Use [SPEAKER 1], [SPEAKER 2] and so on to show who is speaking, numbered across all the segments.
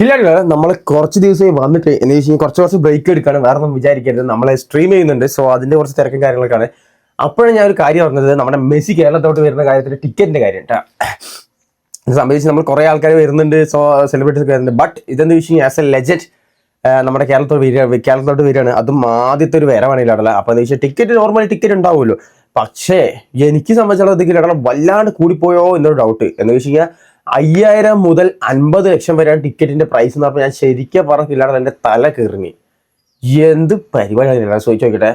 [SPEAKER 1] കില്ലാടികൾ നമ്മൾ കുറച്ച് ദിവസമായി വന്നിട്ട് എന്ന് വെച്ച് കഴിഞ്ഞാൽ കുറച്ച് കുറച്ച് ബ്രേക്ക് എടുക്കാണ്. വേറെ ഒന്നും വിചാരിക്കരുത്. നമ്മളെ സ്ട്രീം ചെയ്യുന്നുണ്ട് സോ അതിന്റെ കുറച്ച് തിരക്കും കാര്യങ്ങളൊക്കെയാണ്. അപ്പോഴും ഞാൻ ഒരു കാര്യം പറഞ്ഞത് നമ്മുടെ മെസ്സി കേരളത്തോട്ട് വരുന്ന കാര്യത്തിൽ ടിക്കറ്റിന്റെ കാര്യം കേട്ടോ സംബന്ധിച്ച് നമ്മൾ കുറെ ആൾക്കാർ വരുന്നുണ്ട് സോ സെലിബ്രിറ്റീസ് വരുന്നുണ്ട്. ബട്ട് ഇതെന്ന് വെച്ച് കഴിഞ്ഞാൽ ആസ് എ ലെജൻഡ് നമ്മുടെ കേരളത്തോട്ട് വരിക കേരളത്തോട്ട് വരികയാണ്. അതും ആദ്യത്തെ ഒരു വരവാണ് അപ്പോൾ അപ്പൊ എന്ന് വെച്ചാൽ ടിക്കറ്റ് നോർമലി ടിക്കറ്റ് ഉണ്ടാവുമല്ലോ. പക്ഷേ എനിക്ക് സംബന്ധിച്ചിടത്തോളം വല്ലാണ്ട് കൂടിപ്പോയോ എന്നൊരു ഡൗട്ട് എന്ന് വെച്ച് കഴിഞ്ഞാൽ അയ്യായിരം മുതൽ അൻപത് ലക്ഷം വരെയാണ് ടിക്കറ്റിന്റെ പ്രൈസ് എന്ന് പറഞ്ഞാൽ ഞാൻ ശരിക്കും പറഞ്ഞില്ലാതെ എന്റെ തല കീറിഞ്ഞി. എന്ത് പരിപാടിയാണ് ചോദിച്ചു നോക്കട്ടെ.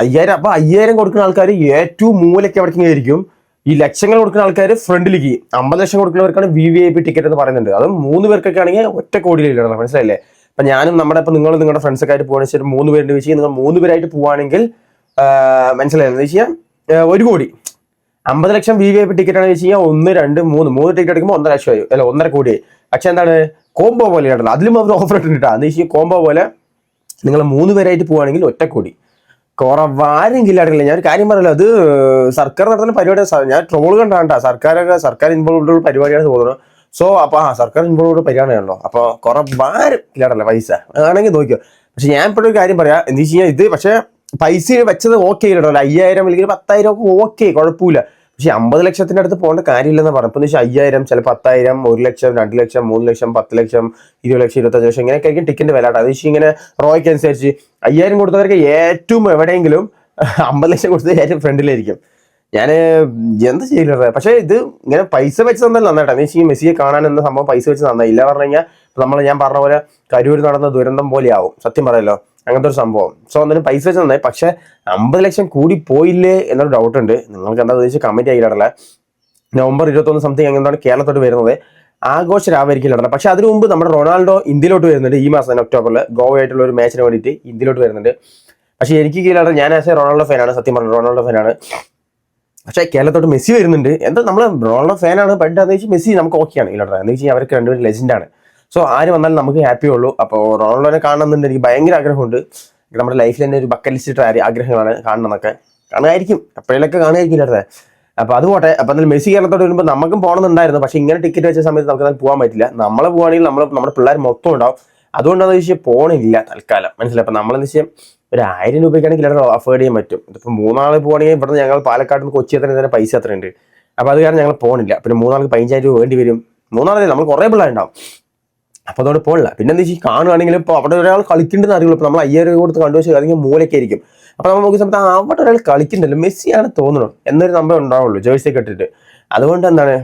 [SPEAKER 1] അയ്യായിരം അപ്പൊ അയ്യായിരം കൊടുക്കുന്ന ആൾക്കാർ ഏറ്റവും മൂലയ്ക്ക് എവിടേക്കും ആയിരിക്കും. ഈ ലക്ഷങ്ങൾ കൊടുക്കുന്ന ആൾക്കാർ ഫ്രണ്ടിലേക്ക് അമ്പത് ലക്ഷം കൊടുക്കുന്നവർക്കാണ് V V I P ticket എന്ന് പറയുന്നുണ്ട് അത് മൂന്ന് പേർക്കൊക്കെ ആണെങ്കിൽ ഒറ്റ കോടിയിലാണ് മനസ്സിലായില്ലേ? അപ്പൊ ഞാനും നമ്മുടെ ഇപ്പൊ നിങ്ങൾ നിങ്ങളുടെ ഫ്രണ്ട്സ് ഒക്കെ ആയിട്ട് വെച്ചാൽ മൂന്ന് പേരുടെ വെച്ച് നിങ്ങൾ മൂന്ന് പേരായിട്ട് പോവാണെങ്കിൽ മനസ്സിലായി എന്താ വെച്ചാൽ ഒരു കോടി. അമ്പത് ലക്ഷം V V I P ticket ആണെന്ന് വെച്ച് കഴിഞ്ഞാൽ ഒന്ന് രണ്ട് മൂന്ന്. മൂന്ന് ടിക്കറ്റ് എടുക്കുമ്പോൾ ഒന്നര ലക്ഷമായി അല്ല ഒന്നര കോടിയായി പക്ഷെ എന്താണ്? കോംബോ പോലെ ഇടണം. അതിലും അവർ ഓഫർ ഇട്ടിട്ടാ എന്ന് വെച്ചാൽ കോംബോ പോലെ നിങ്ങൾ മൂന്ന് പേരായിട്ട് പോവുകയാണെങ്കിൽ ഒറ്റ കോടി. കുറവാരെങ്കിലും അറിയില്ല ഞാൻ ഒരു കാര്യം പറയല്ലോ. അത് സർക്കാർ നടത്തുന്ന പരിപാടി സ- ഞാൻ ട്രോൾ കണ്ടാണ്ട സർക്കാരൊക്കെ സർക്കാർ ഇൻവോൾവ് പരിപാടിയാണ് തോന്നുന്നത്. സോ അപ്പൊ ആ സർക്കാർ ഇൻവോൾവ് പരിപാടിയാണല്ലോ. അപ്പൊ കുറവാരും ഇല്ലാടല്ല പൈസ. ആണെങ്കിൽ നോക്കിയോ പക്ഷെ ഞാൻ ഇപ്പോഴൊരു കാര്യം പറയാം. എന്താ വെച്ച് കഴിഞ്ഞാൽ ഇത് പക്ഷെ പൈസ വെച്ചത് ഓക്കെ കേട്ടോ അയ്യായിരം അല്ലെങ്കിൽ പത്തായിരം ഒക്കെ ഓക്കെ കുഴപ്പമില്ല. പക്ഷെ അമ്പത് ലക്ഷത്തിന്റെ അടുത്ത് പോകേണ്ട കാര്യമില്ലെന്ന് പറഞ്ഞു ഇപ്പൊ വെച്ചാൽ അയ്യായിരം ചില പത്തായിരം ഒരു ലക്ഷം രണ്ട് ലക്ഷം മൂന്ന് ലക്ഷം പത്ത് ലക്ഷം ഇരുപത് ലക്ഷം ഇരുപത്തഞ്ച് ലക്ഷം ഇങ്ങനെയൊക്കെ ആയിരിക്കും ടിക്കറ്റ് വില അത് ഇങ്ങനെ റോയ്ക്ക് അനുസരിച്ച് അയ്യായിരം കൊടുത്തവർക്ക് ഏറ്റവും എവിടെയെങ്കിലും അമ്പത് ലക്ഷം കൊടുത്തത് ഏറ്റവും ഫ്രണ്ടിലായിരിക്കും. ഞാൻ എന്ത് ചെയ്യില്ല പക്ഷേ ഇത് ഇങ്ങനെ പൈസ വെച്ച് തന്നല്ല നന്നായിട്ട് എന്ന് വെച്ചാൽ മെസ്സിയെ കാണാൻ എന്ന സംഭവം പൈസ വെച്ച് നന്നായി ഇല്ല പറഞ്ഞു കഴിഞ്ഞാൽ നമ്മൾ ഞാൻ പറഞ്ഞ പോലെ കരൂർ നടന്ന ദുരന്തം പോലെയാവും. സത്യം പറയല്ലോ. അങ്ങനത്തെ ഒരു സംഭവം. സോ എന്തായാലും പൈസ വെച്ച് നന്നായി. പക്ഷെ അമ്പത് ലക്ഷം കൂടി പോയില്ലേ എന്നൊരു ഡൗട്ട് ഉണ്ട്. നിങ്ങൾക്ക് എന്താ ഉദ്ദേശിച്ച് കമന്റ് ആയില്ല നവംബർ ഇരുപത്തൊന്ന് സംതിങ് അങ്ങനെയാണ് കേരളത്തോട്ട് വരുന്നത്. ആഘോഷ രാവായിരിക്കില്ല പക്ഷെ അതിനു മുമ്പ് നമ്മുടെ റൊണാൾഡോ ഇന്ത്യയിലോട്ട് വരുന്നുണ്ട്. ഈ മാസം ഒക്ടോബറിൽ ഗോവയായിട്ടുള്ള ഒരു മാച്ചിന് വേണ്ടിയിട്ട് ഇന്ത്യയിലോട്ട് വരുന്നുണ്ട്. പക്ഷേ എനിക്ക് കീഴിലാണ് ഞാൻ ആസ് റൊണാൾഡോ ഫാനാണ് സത്യം പറഞ്ഞത് റൊണാൾഡോ ഫാനാണ് പക്ഷേ കേരളത്തോട്ട് മെസ്സി വരുന്നുണ്ട്. എന്താ നമ്മൾ റൊണാൾഡോ ഫാനാണ് ബട്ട് എന്ന് വെച്ചാൽ മെസ്സി നമുക്ക് ഓക്കെയാണ് ഇല്ലാട്ടോ എന്ന് വെച്ചാൽ അവർക്ക് രണ്ടുപേരും ലെജൻഡാണ് സോ ആര് വന്നാലും നമുക്ക് ഹാപ്പി ഉള്ളൂ. അപ്പോൾ റൊണാൾഡോനെ കാണണമെന്നുണ്ട്. എനിക്ക് ഭയങ്കര ആഗ്രഹമുണ്ട്. നമ്മുടെ ലൈഫിൽ തന്നെ ഒരു ബക്കറ്റ് ലിസ്റ്റ് ആഗ്രഹങ്ങളാണ് കാണണമെന്നൊക്കെ കാണുമായിരിക്കും. എപ്പോഴേലൊക്കെ കാണുമായിരിക്കും ഇല്ലാതെ അപ്പോൾ അത് പോട്ടെ. അപ്പോൾ എന്തായാലും മെസ്സി കേരളത്തോട് വരുമ്പോൾ നമുക്കും പോകണമെന്നുണ്ടായിരുന്നു പക്ഷേ ഇങ്ങനെ ടിക്കറ്റ് വെച്ച സമയത്ത് നമുക്ക് പോകാൻ പറ്റില്ല. നമ്മളെ പോവുകയാണെങ്കിൽ നമ്മൾ നമ്മുടെ പിള്ളേർ മൊത്തം ഉണ്ടാവും. അതുകൊണ്ടാണെന്ന് വെച്ചാൽ പോകണില്ല തൽക്കാലം. മനസ്സിലായി? അപ്പൊ നമ്മളെന്ന് വെച്ചാൽ ഒരു ആയിരം രൂപയ്ക്കാണെങ്കിൽ ഇവിടെ അഫോർഡ് ചെയ്യാൻ പറ്റും. ഇപ്പൊ മൂന്നാൾ പോകണമെങ്കിൽ ഇവിടെ ഞങ്ങൾ പാലക്കാട് നിന്ന് കൊച്ചി എത്ര തന്നെ പൈസ അത്ര ഉണ്ട് അപ്പോൾ അത് കാരണം ഞങ്ങൾ പോകണില്ല പിന്നെ മൂന്നാൾക്ക് പതിനഞ്ചായിരം രൂപ വേണ്ടി വരും. മൂന്നാളല്ലേ? നമ്മൾ കുറേ പിള്ളേരുണ്ടാവും. അപ്പോൾ അതോടെ പോകില്ല പിന്നെ എന്താ വെച്ചാൽ കാണുകയാണെങ്കിൽ ഇപ്പോൾ അവിടെ ഒരാൾ കളിക്കേണ്ടെന്ന് അറിയുള്ളൂ. ഇപ്പോൾ നമ്മൾ അയ്യായിരം രൂപ കൊടുത്ത് കണ്ടുവച്ചു അല്ലെങ്കിൽ മൂലയ്ക്ക് ആയിരിക്കും. അപ്പോൾ നമ്മൾ നോക്കിയ സമയത്ത് അവിടെ ഒരാൾ കളിക്കുന്നുണ്ടല്ലോ മെസ്സിയാണ് തോന്നണം എന്നൊരു നമ്പർ ഉണ്ടാവുള്ളൂ. ജേഴ്സി ഒക്കെ ഇട്ടിട്ട്. അതുകൊണ്ട് എന്താണ്?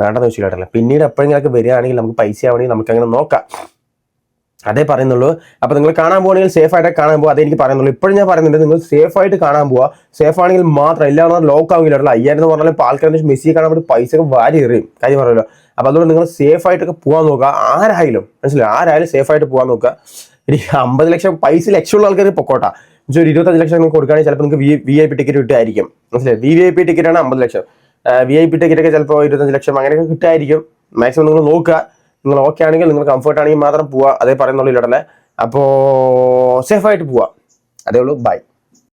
[SPEAKER 1] വേണ്ടെന്ന് വെച്ചില്ല പിന്നീട് എപ്പോഴെങ്കിലും എപ്പോഴെങ്കിലൊക്കെ വരികയാണെങ്കിൽ നമുക്ക് പൈസ ആവണമെങ്കിൽ നമുക്ക് അങ്ങനെ നോക്കാം. അതേ പറയുന്നുള്ളൂ. അപ്പോൾ നിങ്ങൾ കാണാൻ പോകണമെങ്കിൽ സേഫ് ആയിട്ട് കാണാൻ പോകുക അതെനിക്ക് പറയുന്നുള്ളൂ. ഇപ്പോഴും ഞാൻ പറയുന്നുണ്ട് നിങ്ങൾ സേഫ് ആയിട്ട് കാണാൻ പോവുക സേഫ് ആണെങ്കിൽ മാത്രം എല്ലാവരും ലോക്ക് ആവില്ല അയ്യായിരം എന്ന് പറഞ്ഞാൽ ആൾക്കാരെ മെസ്സിയെ കാണാൻ വേണ്ടി പൈസ ഒക്കെ വാരി എറിയും. കാര്യം പറയുമല്ലോ അപ്പൊ അതുകൊണ്ട് നിങ്ങൾ സേഫ് ആയിട്ടൊക്കെ പോകാൻ നോക്കുക. ആരായാലും മനസ്സിലായി? ആരായാലും സേഫ് ആയിട്ട് പോകാൻ നോക്കുക. ഇനി അമ്പത് ലക്ഷം പൈസ ലക്ഷമുള്ള ആൾക്കാർ പൊക്കോട്ടെ. എന്നുവെച്ചാൽ ഒരു ഇരുപത്തഞ്ച് ലക്ഷം നിങ്ങൾക്ക് കൊടുക്കുകയാണെങ്കിൽ ചിലപ്പോൾ നിങ്ങൾക്ക് V V I P ticket കിട്ടുമായിരിക്കും. മനസ്സിലായി? V V I P ticket ആണ് അമ്പത് ലക്ഷം. വി ഐ പി ടിക്കറ്റ് ഒക്കെ ചിലപ്പോൾ ഇരുപത്തഞ്ച് ലക്ഷം അങ്ങനെയൊക്കെ കിട്ടുമായിരിക്കും. മാക്സിമം നിങ്ങൾ നോക്കുക. നിങ്ങൾ ഓക്കെ ആണെങ്കിൽ നിങ്ങൾ കംഫർട്ട് ആണെങ്കിൽ മാത്രം പോവുക അതേ പറയുന്നുള്ളൂ ഇല്ലടല്ലേ അപ്പോൾ സേഫായിട്ട് പോവുക അതേ ഉള്ളൂ. ബൈ